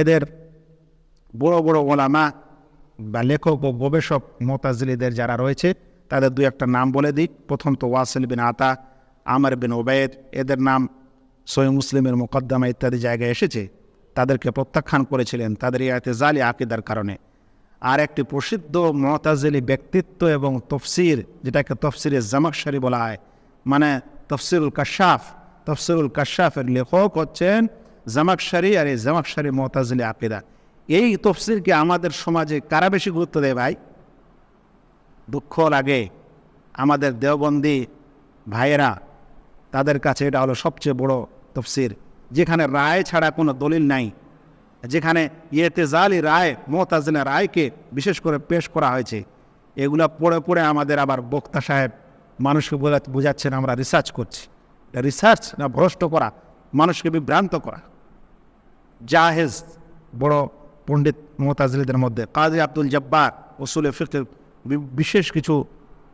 এদের বড় বড় ওলামা বা লেখক ও গবেষক মোতাজলিদের যারা রয়েছে, তাদের দু একটা নাম বলে দিই। প্রথম তো ওয়াসিল বিন আতা, আমর বিন ওবায়দ, এদের নাম সহি মুসলিমের মোকদ্দমা ইত্যাদি জায়গায় এসেছে। তাদেরকে প্রত্যাখ্যান করেছিলেন তাদের এই জালি আকিদার কারণে। আর একটি প্রসিদ্ধ মতাজলি ব্যক্তিত্ব এবং তফসির, যেটাকে তফসিরে জামাকশারি বলা হয় মানে তফসিরুল কাশাফ। তফসিরুল কাশাফের লেখক হচ্ছেন জামাকশারি আর এই জামাকশারি মতাজলি আকিদা। এই তফসিলকে আমাদের সমাজে কারা বেশি গুরুত্ব দেয় ভাই? দুঃখ লাগে। আমাদের দেওবন্দি ভাইয়েরা, তাদের কাছে এটা হলো সবচেয়ে বড় তফসির যেখানে রায় ছাড়া কোনো দলিল নাই। যেখানে ইয়েতেজালি রায় মোতাজিলা রায়কে বিশেষ করে পেশ করা হয়েছে। এগুলা পড়ে পড়ে আমাদের আবার বক্তা সাহেব মানুষকে বোঝা বোঝাচ্ছেন, আমরা রিসার্চ করছি। রিসার্চ না ভ্রষ্ট করা, মানুষকে বিভ্রান্ত করা। জাহেজ, বড় পণ্ডিত মোতাজলিদের মধ্যে। কাজী আব্দুল জব্বার ওসুলে ফিকের বিশেষ কিছু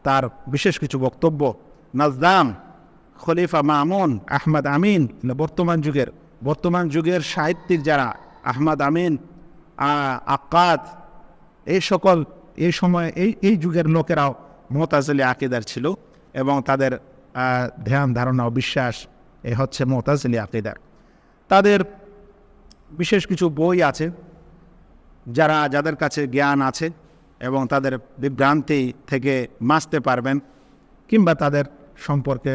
তার বিশেষ কিছু বক্তব্য। নাজদাম খলিফা মামুন, আহমদ আমিন বর্তমান যুগের। বর্তমান যুগের সাহিত্যিক যারা, আহমদ আমিন, আ- আক্কাদ, এই সকল, এই সময়, এই এই যুগের লোকেরাও মোতাজলি আকিদার ছিল এবং তাদের ধ্যান, ধারণা ও বিশ্বাস, এ হচ্ছে মোতাজলি আকিদার তাদের বিশেষ কিছু বই আছে যারা যাদের কাছে জ্ঞান আছে এবং তাদের বিভ্রান্তি থেকে বাঁচতে পারবেন কিংবা তাদের সম্পর্কে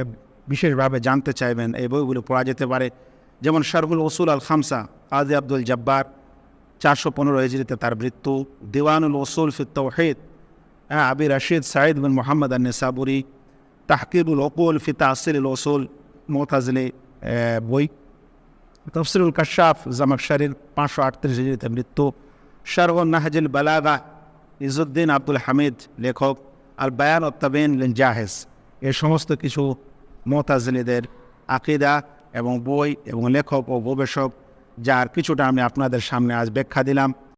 বিশেষভাবে জানতে চাইবেন। এই বইগুলো পড়া যেতে পারে। যেমন শারহুল ওসুল আল খামসা কাজী আব্দুল জব্বার, চারশো পনেরো হিজড়িতে তার মৃত্যু, দিওয়ানুল ওসুল ফি তৌহিদ হ্যাঁ আবি রশিদ সাঈদ বিন মোহাম্মদ আন্নেসাবুরি তাহকিবুল ওকুল ফিতা তাসিল ওসুল মোতাজলি বই। তফসিরুল কাশাফ জামাকশারির পাঁচশো আটত্রিশ হিজড়িতে মৃত্যু। শারহ নাহাজুল বালাগা ইজুদ্দিন আব্দুল হামিদ লেখক। আল বায়ান অত্তাবিন জাহেজ। এ সমস্ত কিছু মোতাজলিদের আকিদা এবং বই এবং লেখক ও গবেষক, যার কিছুটা আমি আপনাদের সামনে আজ ব্যাখ্যা দিলাম।